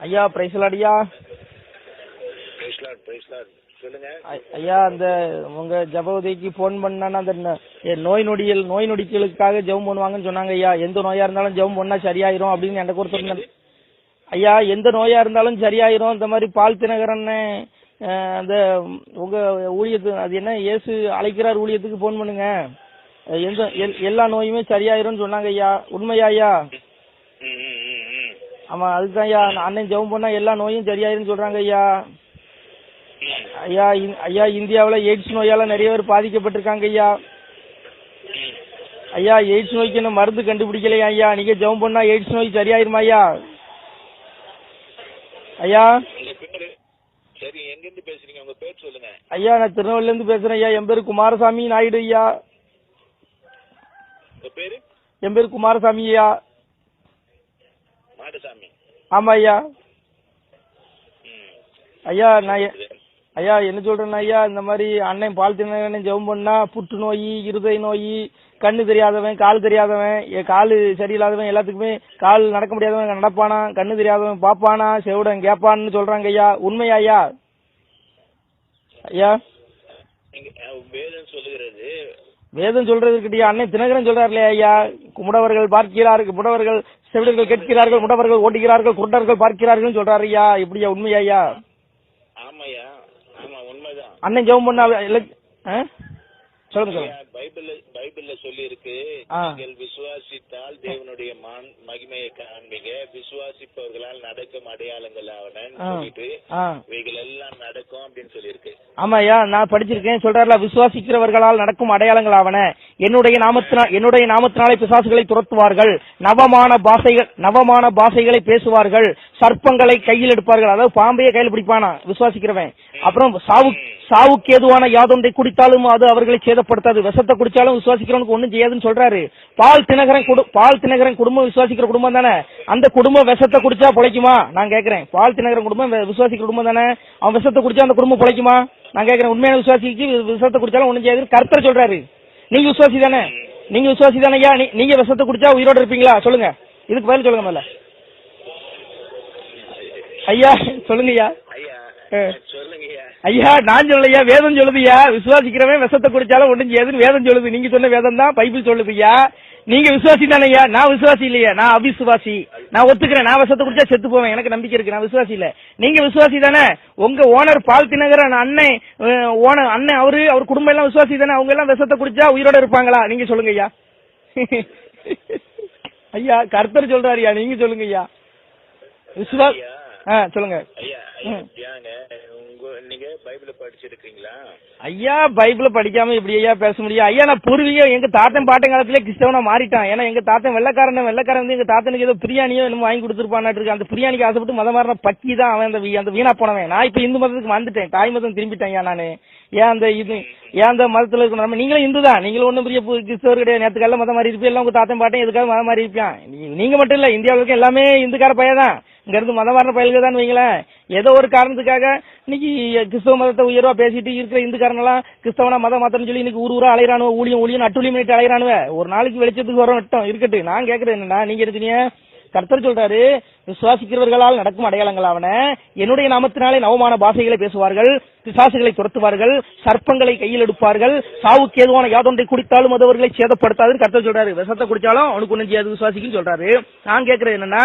ஐயா Lord. சொல்லுங்க. ஐயா அந்த உங்க ஜப உதவிக்கு ஃபோன் பண்ணா அந்த நோய் நொடிகள் நோய் நொடிகளுக்காக ஜெபம் பண்ணுவாங்கன்னு சொன்னாங்க ஐயா. எந்த நோயா இருந்தாலும் ஜெபம் பண்ணா சரியாயிரும் அப்படின்னு எனக்கு ஒருத்தர். ஐயா எந்த நோயா இருந்தாலும் சரியாயிரும். இந்த மாதிரி பால் தினகரன்னு அஹ், அந்த உங்க ஊழியத்து அது என்ன இயேசு அழைக்கிறார் ஊழியத்துக்கு ஃபோன் பண்ணுங்க. எந்த எல்- எல்லா நோயுமே சரியாயிரும்னு சொன்னாங்க ஐயா. உண்மையா ஐயா. ஆமா அதுதான் ஐயா. அண்ணன் ஜெபம் பண்ணா எல்லா நோயும் சரியாயிரும்னு சொல்றாங்க ஐயா. ஐயா ஐயா இந்தியாவுல எய்ட்ஸ் நோயால நிறைய பேர் பாதிக்கப்பட்டிருக்காங்க ஐயா. ஐயா எய்ட்ஸ் நோய்க்கு இன்னும் மருந்து கண்டுபிடிக்கலையா ஐயா? நீங்க ஜெபம் பண்ணா எய்ட்ஸ் நோய் சரியாயிருமா ஐயா? ஐயா? சரி எங்க இருந்து பேசுறீங்க? உங்க பேர் சொல்லுங்க. ஐயா நான் திருநெல்வேலில இருந்து பேசுறேன் ஐயா. என் பேரு குமாரசாமி நாயுடு ஐயா. உங்க பேரு? என் பேரு குமாரசாமி ஐயா. மாடசாமி ஆமா ஐயா. ஐயா நான் ஐயா என்ன சொல்றேன்னா ஐயா இந்த மாதிரி அண்ணன் பால் தினகரன் ஜெபம் பண்ணா புற்றுநோய் இருதய நோய் கண்ணு தெரியாதவன் கால் தெரியாதவன் காலு சரியில்லாதவன் எல்லாத்துக்குமே கால் நடக்க முடியாதவன் நடப்பானா கண்ணு தெரியாதவன் பாப்பானா செவிடன் கேப்பான்னு சொல்றாங்க ஐயா. உண்மையா ஐயா? ஐயா? வேதம் சொல்லுகிறது வேதம் சொல்றது இருக்கட்டியா அண்ணன் தினகரன் சொல்றாருலே ஐயா முடவர்கள் பார்க்கிறார்கள் முடவர்கள் செவிடர்கள் கேட்கிறார்கள் முடவர்கள் ஓட்டுகிறார்கள் குருடர்கள் பார்க்கிறார்கள் சொல்றாரு ஐயா இப்படியா உண்மையா ஐயா? ஆமாய்யா ஆமா உண்மைதான். அண்ணன் ஜெபம் பண்ணா? சொல்லுங்க சொல்லுங்க. பைபிள்ல சொல்லி இருக்கு. நீங்கள் விசுவாசித்தால் தேவனுடைய மான் மகிமையை காண்பீங்க. விசுவாசிப்பவர்களால் நடக்கும் அடையாளங்கள். சொல்லிட்டு ஆ. இவைகள் எல்லாம் நடக்கும் அப்படின்னு சொல்லியிருக்கு. ஆமாய்யா நான் படிச்சிருக்கேன். சொல்றாருல விசுவாசிக்கிறவர்களால் நடக்கும் அடையாளங்கள் ஆவன. என்னுடைய நாமத்தினால் என்னுடைய நாமத்தினாலே பிசாசுகளை துரத்துவார்கள். நவமான பாஷைகள் நவமான பாஷைகளை பேசுவார்கள். சர்ப்பங்களை கையில் எடுப்பார்கள். அதாவது பாம்பையே கையில் பிடிப்பானா? விசுவாசிக்கிறவன். அப்புறம் சாவு சாவுக்கு ஏதுவான யாதொன்றை குடித்தாலும் அது அவர்களை சேதப்படுத்தாது. விஷத்தை குடிச்சாலும் விசுவாசிக்கிறவனுக்கு ஒண்ணும் செய்யாதுன்னு சொல்றாரு. பால் தினகரன் பால் தினகரன் குடும்பம் விசுவாசிக்கிற குடும்பம் தானே? அந்த குடும்பம் விஷத்தை குடிச்சா பிழைக்குமா? நான் கேக்குறேன். பால் தினகரன் குடும்பம் விசுவாசிக்கிற குடும்பம் தானே? அவன் விஷத்தை குடிச்சா அந்த குடும்பம் பிழைக்குமா? நான் கேக்குறேன். உண்மையான விசுவாசிக்கு விஷத்தை குடிச்சாலும் ஒண்ணும் செய்யாது. கர்த்தர் சொல்றாரு. நீங்க விசுவாசி தானே? நீங்க விசுவாசி தானே? நீங்க விஷத்தை குடிச்சா உயிரோட இருப்பீங்களா? சொல்லுங்க. இதுக்கு பதில் சொல்லுங்க மேல ஐயா சொல்லுங்க ஐயா ஐயா நான் சொல்லலையா? வேதம் சொல்லுதுயா விசுவாசிக்கிறவன் விஷத்தை குடிச்சாலும் ஒண்ணும் செய்யாதுன்னு வேதம் சொல்லுது. நீங்க சொன்ன வேதம் தான் பைபிள் சொல்லுதுயா நீங்க விசுவாசி தானேயா நான் விசுவாசி இல்லையா? நான் அவிசுவாசி. நான் ஒத்துக்கிறேன். நான் விஷத்தை குடிச்சா செத்து போவேன். எனக்கு நம்பிக்கை இருக்கு. நான் விசுவாசி இல்ல. நீங்க விசுவாசி தானே? உங்க ஓனர் பால் தினகரன் அண்ணன் ஓனர் அண்ணன் அவரு அவர் குடும்பம் எல்லாம் விசுவாசி தானே? அவங்க எல்லாம் விஷத்தை குடிச்சா உயிரோட இருப்பாங்களா? நீங்க சொல்லுங்க ஐயா ஐயா கர்த்தர் சொல்றாருயா நீங்க சொல்லுங்க ஐயா விசுவா ஐயா ஆ சொல்லுங்க. ஐயா நீங்க பைபிள படிச்சிருக்கீங்களா ஐயா பைபிள படிக்காம இப்படி ஐயா பேச முடியும் ஐயா நான் பூர்வீக எங்க தாத்தன் பாட்டன் காலத்திலே கிறிஸ்தவனா மாறிட்டான். ஏன்னா எங்க தாத்தன் வெள்ளக்காரன் வெள்ளக்காரன் வந்து எங்க தாத்தனுக்கு ஏதோ பிரியாணியோ என்னமோ வாங்கி கொடுத்துருப்பான்னு இருக்கு. அந்த பிரியாணிக்கு ஆசைப்பட்டு மதம் மாறின பக்கி தான் அவன் அந்த வீ- அந்த வீணா போனவன். நான் இப்ப இந்து மதத்துக்கு வந்துட்டேன். தாய் மதம் திரும்பிட்டேன் ஐயா நானு. ஏன் அந்த இது ஏன் அந்த மதத்துல இருக்கணும்? நம்ம நீங்களும் இந்து தான். நீங்களும் ஒண்ணும் பெரிய கிறிஸ்தவர் கிடையாது. நேற்று காலைல மதம் மாறி இருப்பீங்க எல்லாம் உங்க தாத்தன் பாட்டன் எதுக்காக மதம் மாறி இருப்பான் நீங்க மட்டும் இல்ல. இந்தியாவுல இருக்க எல்லாமே இந்துக்கார பையன் தான். இங்கிருந்து மதவாரண மதம் பயல்கள் தான் வைங்களேன். ஏதோ ஒரு காரணத்துக்காக இன்னைக்கு கிறிஸ்தவ மதத்தை உயர்வா பேசிட்டு இருக்கிற இந்துக்காரங்களாம் கிறிஸ்தவனா மதம் மாத்தணும்னு சொல்லி இன்னைக்கு ஊர் ஊரா அலையறானுவ ஊழியம் ஊழியம் அட்டுழியம் பண்ணிட்டு அலையறானுவ. ஒரு நாளைக்கு வெளிச்சத்துக்கு வரும் விட்டோம் இருக்கட்டும். நான் கேட்கறது என்னன்னா நீங்க இருக்கீங்க கர்த்தர் சொல்றாரு விசுவாசிக்கிறவர்களால் நடக்கும் அடையாளங்கள் அவன என்னுடைய நாமத்தினாலே நவமான பாஷைகளை பேசுவார்கள் பிசாசுகளை துரத்துவார்கள் சர்ப்பங்களை கையில் எடுப்பார்கள் சாவுக்கு ஏதுவான யாதொன்றை குடித்தாலும் அது அவர்களை சேதப்படுத்தாதுன்னு கர்த்தர் சொல்றாரு. விஷத்தை குடிச்சாலும் அவனுக்கு ஒன்றும் செய்யாது விசுவாசிக்குன்னு சொல்றாரு. நான் கேட்கறது என்னன்னா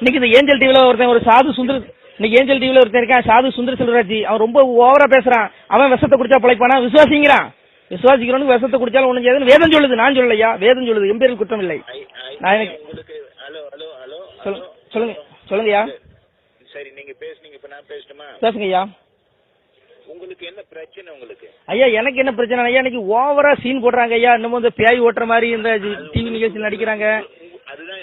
இன்னைக்கு இந்த ஏஞ்சல் டிவில ஒருத்தன் ஒரு சாது சுந்தர் இன்னைக்கு ஏஞ்சல் டிவில ஒருத்தன் இருக்கான் சாது சுந்தர் செல்வராஜ் அவன் ரொம்ப ஓவரா பேசுறான். அவன் விஷத்தை குடிச்சா பிழைப்பானா விசுவாசிங்கிறான். விசுவாசிக்கிறவனுக்கு விஷத்தை குடிச்சாலும் ஒண்ணும் செய்யாதுன்னு வேதம் சொல்லுது. நான் சொல்லலையா? வேதம் சொல்லுது. எம்பேரில் குற்றம் இல்லை. நான் எனக்கு- சொல்லுங்க சொல்லுங்க சொல்லுங்கய்யா. சரி நீங்க பேசுனீங்க இப்ப நான் பேசட்டுமா? பேசுங்க ஐயா உங்களுக்கு என்ன பிரச்சனை உங்களுக்கு? ஐயா எனக்கு என்ன பிரச்சனை? ஐயா இன்னைக்கு ஓவரா சீன் போடுறாங்க ஐயா இன்னமும் இந்த பேய் ஓட்டுற மாதிரி இந்த டிவி நிகழ்ச்சியில் நடிக்கிறாங்க. அதுதான்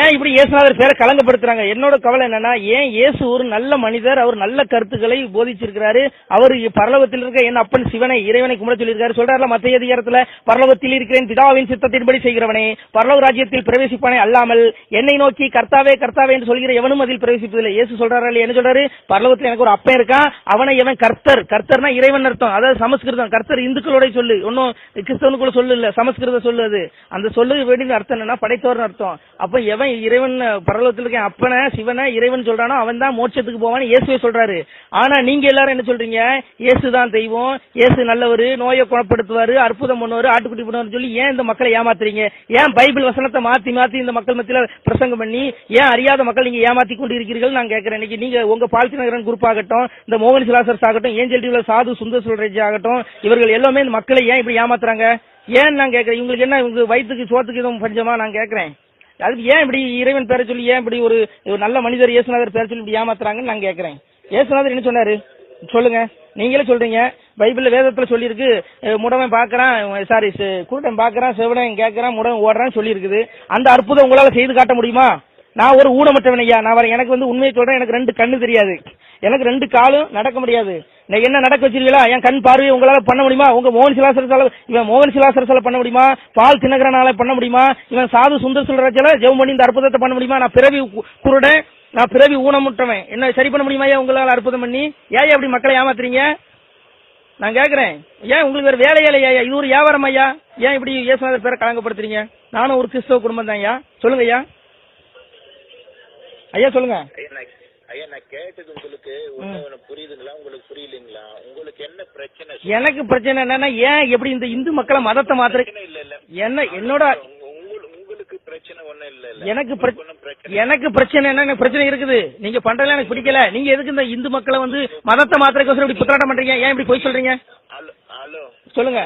ஏன் இப்படி இயேசுநாதர் பேரை கலங்கப்படுத்துறாங்க? என்னோட கவலை என்னன்னா ஏன் இயேசு ஒரு நல்ல மனிதர் அவர் நல்ல கருத்துக்களை போதிச்சிருக்கிறாரு அவர் பரலவத்தில் இருக்க என் அப்பன் சிவனை இறைவனை கும்பிட சொல்லியிருக்காரு. சொல்றாருல மத்திய அதிகாரத்துல பரலவத்தில் இருக்கிறேன் பிதாவின் சித்தத்தின்படி செய்கிறவனே பரலவ ராஜ்யத்தில் பிரவேசிப்பானே அல்லாமல் என்னை நோக்கி கர்த்தாவே கர்த்தாவே என்று சொல்கிற எவனும் அதில் பிரவேசிப்பதில்லை. இயேசு சொல்றாரு என்ன சொல்றாரு? பரலவத்தில் எனக்கு ஒரு அப்பன் இருக்கான் அவனை எவன் கர்த்தர். கர்த்தர்னா இறைவன் அர்த்தம். அதாவது சமஸ்கிருதம். கர்த்தர் இந்துக்களோட சொல்லு. ஒன்னும் கிறிஸ்தவனுக்குள்ள சொல்லு இல்ல சமஸ்கிருத சொல்லு அது. அந்த சொல்லு வேண்டிய அர்த்தம் என்னன்னா படைத்தவர்னு அர்த்தம். அப்ப எவன் இறைவன் பரலோகத்தில் இருக்க அப்பனை சிவனை இறைவன் சொல்றானோ அவன் தான் மோட்சத்துக்கு போவான்னு இயேசுவை சொல்றாரு. ஆனா நீங்க எல்லாரும் என்ன சொல்றீங்க? இயேசு தான் தெய்வம் இயேசு நல்லவர் நோயை குணப்படுத்துவாரு அற்புதம் பண்ணுவாரு ஆட்டுக்குட்டி பண்ணுவாரு சொல்லி ஏன் இந்த மக்களை ஏமாத்துறீங்க? ஏன் பைபிள் வசனத்தை மாத்தி மாத்தி இந்த மக்கள் மத்தியில பிரசங்கம் பண்ணி ஏன் அறியாத மக்கள் நீங்க ஏமாத்தி கொண்டு இருக்கிறீர்கள் நான் கேட்கிறேன். இன்னைக்கு நீங்க உங்க பால்சி நகரன் குரூப் ஆகட்டும் இந்த மோகன் சிலாசர்ஸ் ஆகட்டும் ஏஞ்சல் டிவில சாது சுந்தர் சொல்றேஜ் ஆகட்டும் இவர்கள் எல்லாமே இந்த மக்களை ஏன் இப்படி ஏமாத்துறாங்க? ஏன் நான் கேட்கிறேன்? இவங்களுக்கு என்ன உங்க வயிற்றுக்கு சோத்துக்கு எதுவும் பஞ்சமா? நான் கேட்கிறேன். அதுக்கு ஏன் இப்படி இறைவன் பேரை சொல்லி ஏன் இப்படி ஒரு ஒரு நல்ல மனிதர் இயேசுநாதர் பேரை சொல்லி இப்படி ஏமாத்துறாங்கன்னு நான் கேட்கறேன் இயேசுநாதர் என்ன சொன்னாரு? சொல்லுங்க. நீங்களே சொல்றீங்க. பைபிள்ல வேதத்துல சொல்லியிருக்கு. முடவன் பாக்குறான் சாரி குருடன் பாக்குறான் செவடன் கேட்கறான் முடவன் ஓடுறான் சொல்லியிருக்குது. அந்த அற்புதம் உங்களால செய்து காட்ட முடியுமா? நான் ஒரு ஊனமற்றவன் ஐயா. நான் வரேன் எனக்கு வந்து உண்மையை சொல்றேன். எனக்கு ரெண்டு கண்ணு தெரியாது. எனக்கு ரெண்டு காலும் நடக்க முடியாது. என்ன நடக்க வச்சிருக்கீங்களா? என் கண் பார்வையை உங்களால பண்ண முடியுமா? உங்க மோகன் சிலாசரசால இவன் மோகன் சிலாசரசால பண்ண முடியுமா? பால் தினகரனால பண்ண முடியுமா? இவன் சாது சுந்தர் சொல்றாச்சால ஜெவம் பண்ணி இந்த அற்புதத்தை பண்ண முடியுமா? நான் பிறவி குருடன் நான் பிறவி ஊனமுட்டவன் என்ன சரி பண்ண முடியுமா? ஐயா உங்களால அற்புதம் பண்ணி? ஏன் அப்படி மக்களை ஏமாத்துறீங்க? நான் கேக்குறேன். ஏன் உங்களுக்கு வேற வேலையே இல்லையா ஐயா? இது ஒரு வியாபாரம் ஐயா. ஏன் இப்படி இயேசுநாதர் பேரை கலங்கப்படுத்துறீங்க? நானும் ஒரு கிறிஸ்தவ குடும்பம் தான் ஐயா. சொல்லுங்க ஐயா. ஐயா சொல்லுங்க. ஐயா நான் கேட்டது உங்களுக்கு ஒண்ணு புரியுதுங்களா? உங்களுக்கு புரியலீங்களா? உங்களுக்கு என்ன பிரச்சனை? எனக்கு பிரச்சனை என்னன்னா ஏன் எப்படி இந்த இந்து மக்களை மதத்தை பிரச்சனை இல்ல இல்ல. என்ன என்னோட உங்க- உங்க- உங்களுக்கு பிரச்சனை ஒண்ணும் இல்ல இல்ல. எனக்கு எனக்கு பிரச்சனை என்ன எனக்கு பிரச்சனை இருக்குது. நீங்க பண்றதுல எனக்கு பிடிக்கல. நீங்க எதுக்கு இந்த இந்து மக்களை வந்து மதத்தை மாத்திரக்கோசரம் இப்படி புத்தாட்டம் பண்றீங்க? ஏன் இப்படி போய் சொல்றீங்க? சொல்லுங்க.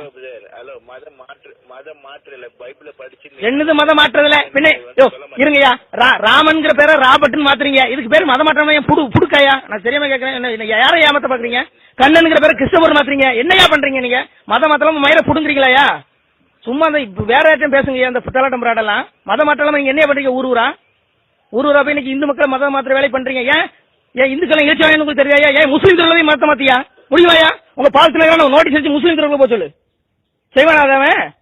ஹலோ மதம் மாற்று மதம் மாற்றல. பைபிள படிச்சு என்னது மதம் மாற்றுறதுல பின்ன யோ இருங்கய்யா. ரா- ராமன்ங்கிற பேரை ராபர்ட்னு மாத்துறீங்க. இதுக்கு பேர் மதம் மாற்றம் புடு புடுக்காயா? நான் தெரியாம கேக்குறேன். என்ன யாரை ஏமாத்த பாக்குறீங்க? கண்ணனுங்கிற பேரை கிறிஸ்தவர் மாத்துறீங்க. என்னையா பண்றீங்க நீங்க? மதம் மாத்தலாம மயிர புடுங்குறீங்களாயா சும்மா அந்த வேற யார்ட்டும் பேசுங்க அந்த புத்தலாட்டம் பிராடெல்லாம் மதம் மாற்றலாம? நீங்க என்ன பண்றீங்க? ஊர் ஊரா? ஊர் ஊரா போய் இன்னைக்கு இந்து மக்கள் மதம் மாத்திர வேலை பண்றீங்க. ஏன்? ஏன் இந்துக்களை இலட்சியம் உங்களுக்கு தெரியாயா? ஏன் முஸ்லீம் திருவிழாவையும் மாத்த மாத்தியா? முடியுமாயா உங்க பாலத்துல நோட்டீஸ் வச்சு முஸ்லீம் திரும்ப போக சொல்லு. செய்வானா அவன்?